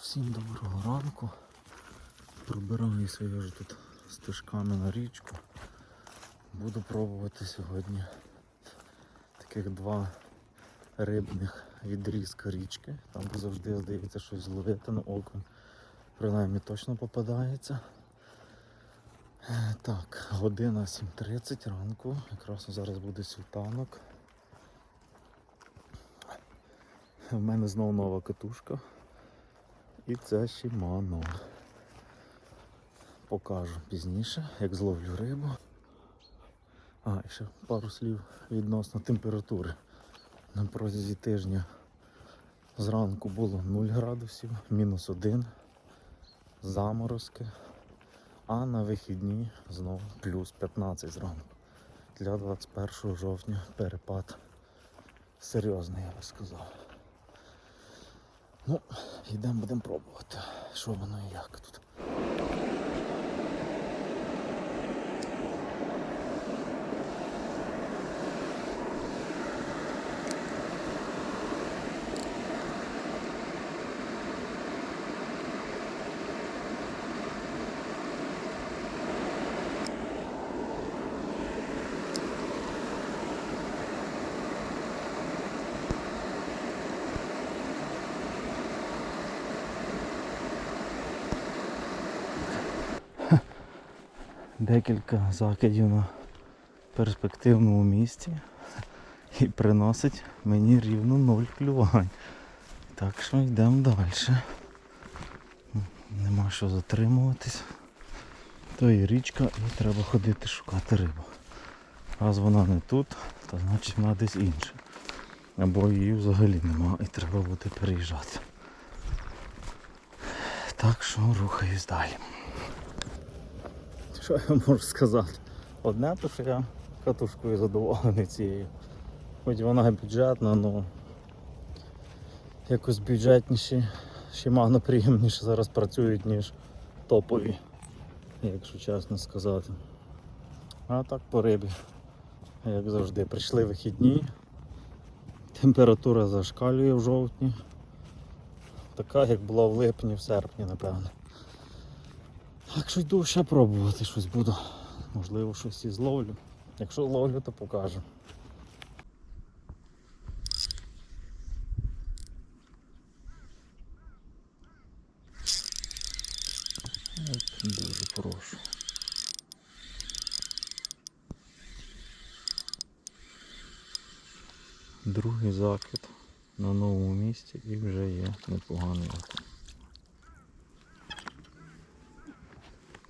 Всім доброго ранку. Пробираюся я вже тут стежками на річку. Буду пробувати сьогодні таких два рибних відрізка річки. Там завжди здається щось зловити на окунь. Принаймні точно попадається. Так, година 7.30 ранку. Якраз зараз буде світанок. У мене знову нова катушка. І це Shimano. Покажу пізніше, як зловлю рибу. А, і ще пару слів відносно температури. На протязі тижня зранку було 0 градусів, мінус 1, заморозки, а на вихідні знову плюс 15 зранку. Для 21 жовтня перепад серйозний, я би сказав. Ну, йдемо будемо пробувати, що воно і як тут. Декілька закидів на перспективному місці і приносить мені рівно ноль клювань. Так що йдемо далі. Нема що затримуватись. То і річка і треба ходити шукати рибу. Раз вона не тут, то значить вона десь інша. Або її взагалі нема і треба буде переїжджати. Так що рухаюсь далі. Що я можу сказати? Одне, то що я катушкою задоволений цією. Хоч вона бюджетна, але якось бюджетніші, Shimano приємніше зараз працюють, ніж топові, якщо чесно сказати. А так по рибі, як завжди, прийшли вихідні, температура зашкалює в жовтні. Така, як була в липні, в серпні, напевно. Так що йду ще пробувати щось буду. Можливо, щось і зловлю. Якщо зловлю, то покажу. От, Дуже прошу. Другий закид на новому місці і вже є непоганий окунь.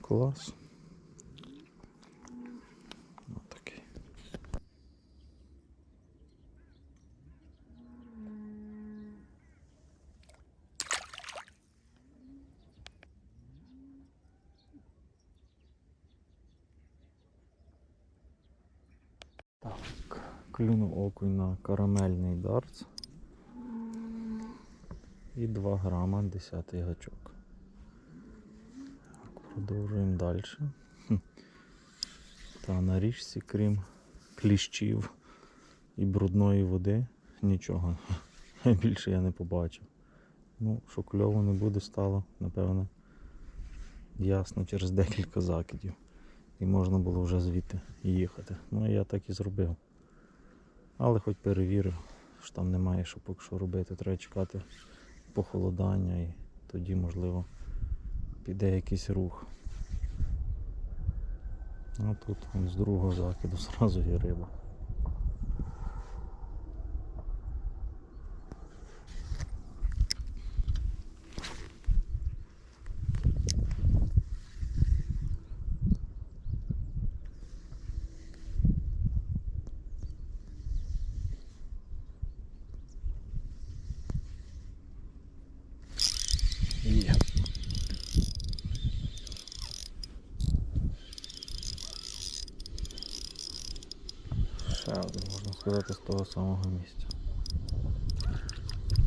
Клас. Отакий. Так, клюнув окунь на карамельний дартс. І 2 грама 10 гачок. Продовжуємо далі. Та на річці, крім кліщів і брудної води, нічого більше я не побачив. Ну, що кльово не буде, стало, напевно, ясно через декілька закидів. І можна було вже звідти їхати. Ну я так і зробив. Але хоч перевірив, що там немає що поки що робити. Треба чекати похолодання і тоді можливо піде якийсь рух. А тут з другого закиду зразу є риба. Є. Ще один, можна сказати, з того самого місця.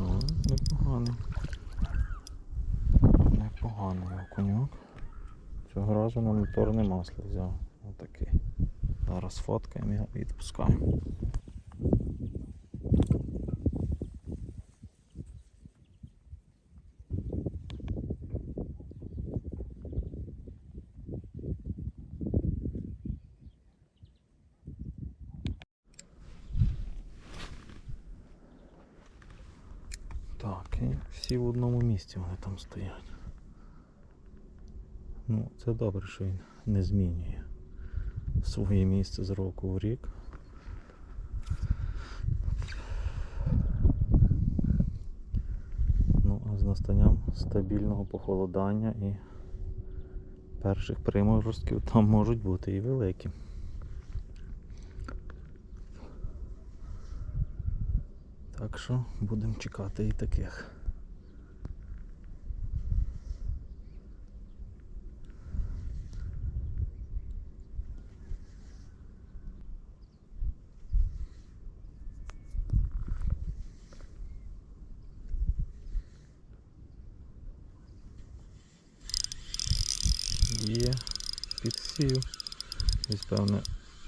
О, непоганий. Непоганий окуньок. Цього разу на моторне масло взяв. Отакий. Зараз фоткаємо і відпускаємо. Так, і всі в одному місці вони там стоять. Ну, це добре, що він не змінює своє місце з року в рік. Ну, а з настанням стабільного похолодання і перших приморозків там можуть бути і великі. Так що будемо чекати і таких. Є, підсів. Десь, певне,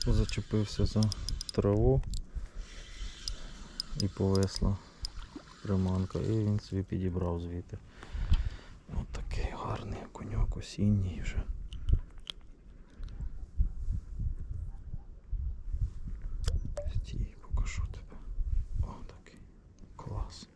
зачепився за траву і повисла приманка, і він собі підібрав звідти. Ось такий гарний коньок осінній вже. Стій, покажу тебе. О, такий. Клас.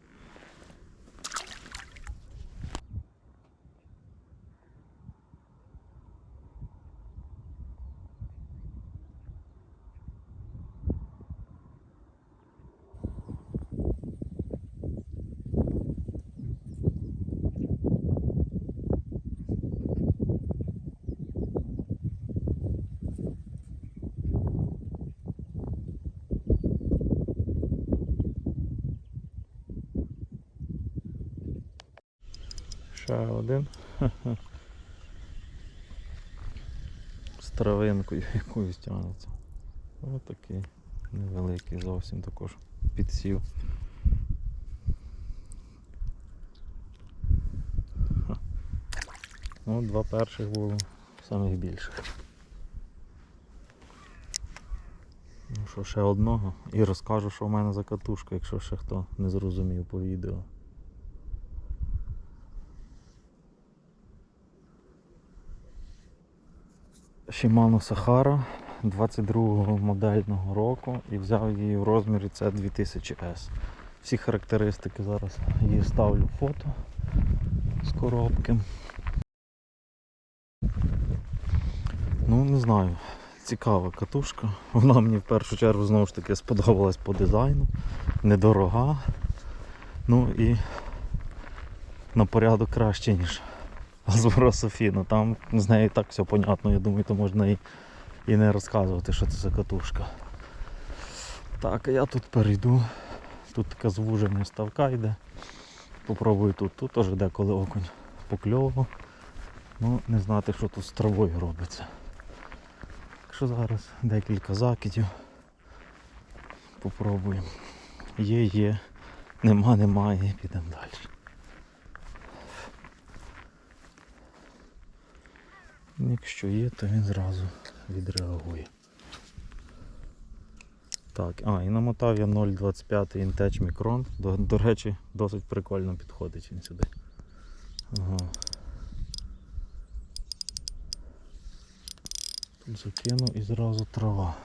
Ще один. З травинкою якоюсь тягнеться. Ось такий невеликий зовсім також підсів. Ну, два перших було самих більших. Ну що, ще одного. І розкажу, що в мене за катушка, якщо ще хто не зрозумів по відео. Shimano Sahara 22 модельного року і взяв її в розмірі C 2000S. Всі характеристики зараз її ставлю фото з коробки. Ну, не знаю, цікава катушка. Вона мені в першу чергу знову ж таки сподобалась по дизайну, недорога. Ну і на порядок краще, ніж Азбора Софіна. Там з нею так все понятно, я думаю, то можна і, і не розказувати, що це за катушка. Так, а я тут перейду. Тут така звужена ставка йде. Попробую тут. Тут теж деколи окунь покльовував. Ну, не знати, що тут з травою робиться. Так зараз декілька закидів. Попробуємо. Є, є, нема, немає, підемо далі. Якщо є, то він зразу відреагує. Так, а, і намотав я 0,25 Intech мікрон. До, до речі, досить прикольно підходить він сюди. Ага. Тут закинув і зразу трава.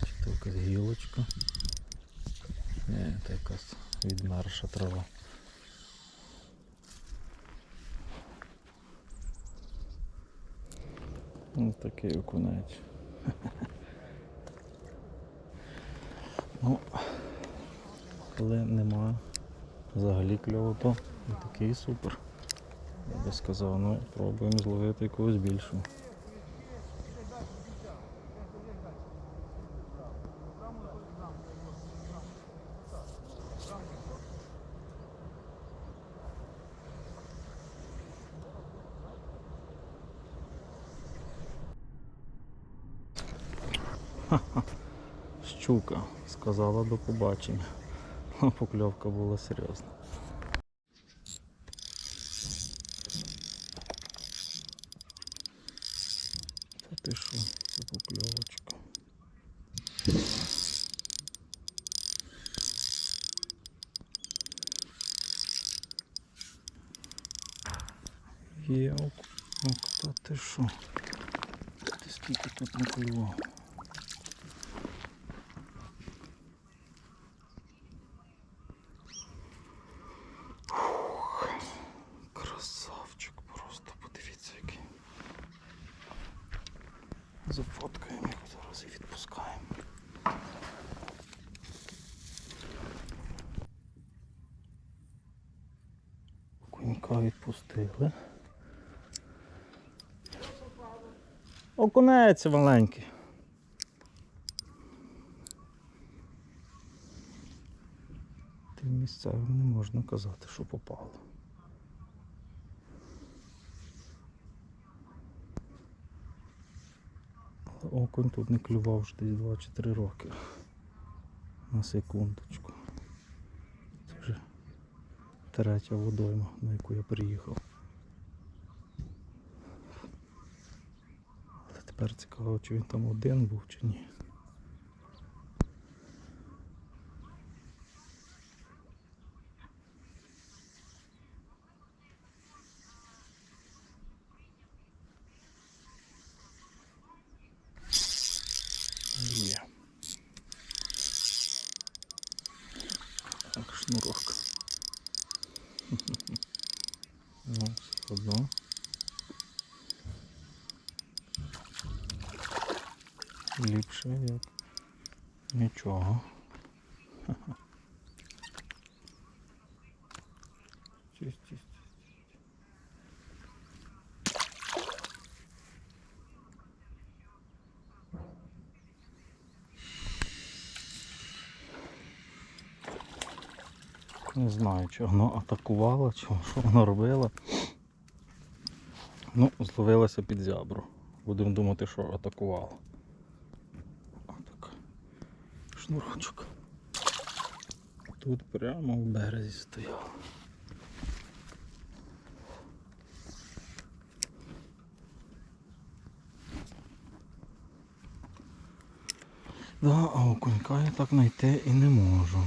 Чи то якась гілочка? Ні, це якась відмерша трава. Ось такий окунець. Ну, коли нема взагалі кльово, то такий супер. Я би сказав, ну пробуємо зловити якогось більшого. Щука сказала до побачення. А Покльовка була серйозна. Та ти що, це покльовочка. Є ок, ок, та ти що? Ти скільки тут наклював? Фоткаємо його зараз і відпускаємо. Кунька відпустили. Окунець маленький. Тим місцевим не можна казати, що попало. Окунь тут не клював вже десь 2 чи 3 роки. На секундочку. Це вже третя водойма, на яку я приїхав. Але тепер цікаво, чи він там один був, чи ні. Шнурок. Ну, одно. Ліпше як нічого. Чисть, Не знаю, чи воно атакувало, чи що воно робило. Ну, зловилося під зябру. Будемо думати, що атакувало. Отак. Шнурочок. Тут прямо в березі стояв. Да, а окунька я так знайти і не можу.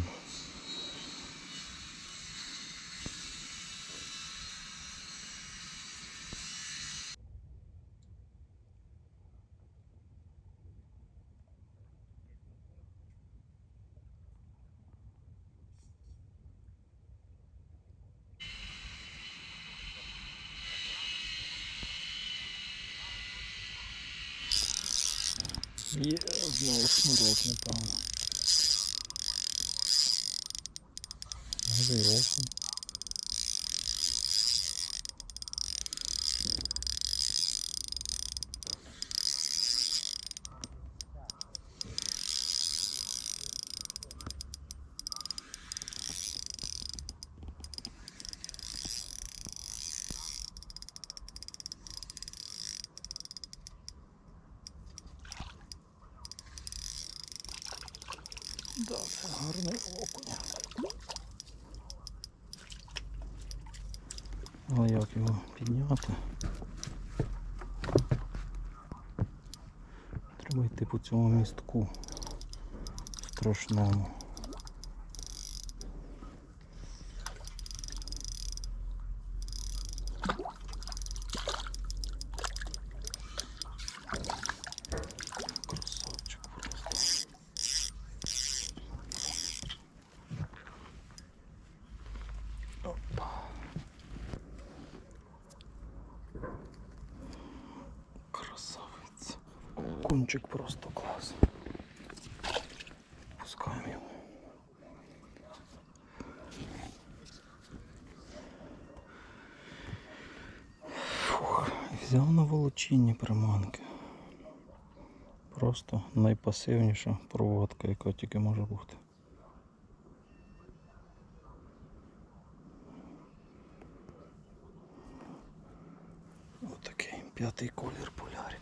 Є знову шнурок, не там. і окунь. Да, це гарний окунь. Але як його підняти? Треба йти по цьому містку страшному. Кончик просто клас. Пускаємо його. Фух, взяв на волочінні приманки. Просто найпасивніша проводка, яка тільки може бути. Отакий п'ятий колір полярик.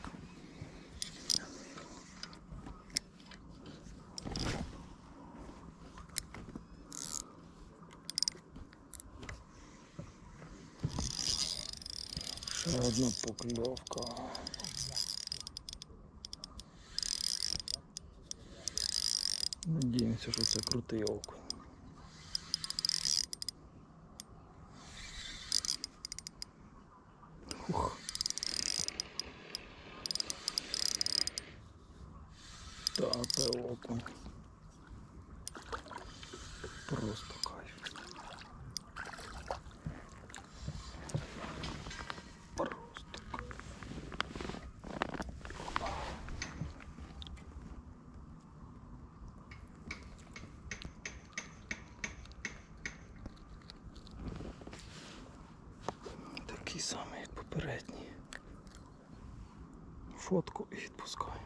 Ще одна покльовка. Надіємося, що це крутий окунь. Та це. Просто Фотку і відпускаємо.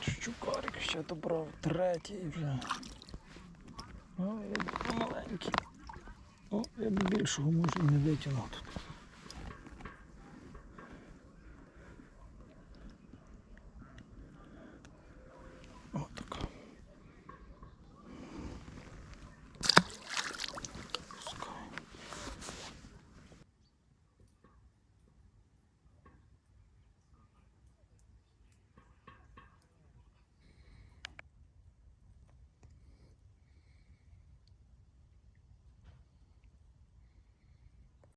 Щукарик ще добрав, третій вже. Ой, маленький. О, я б більшого можу і не витягнув тут.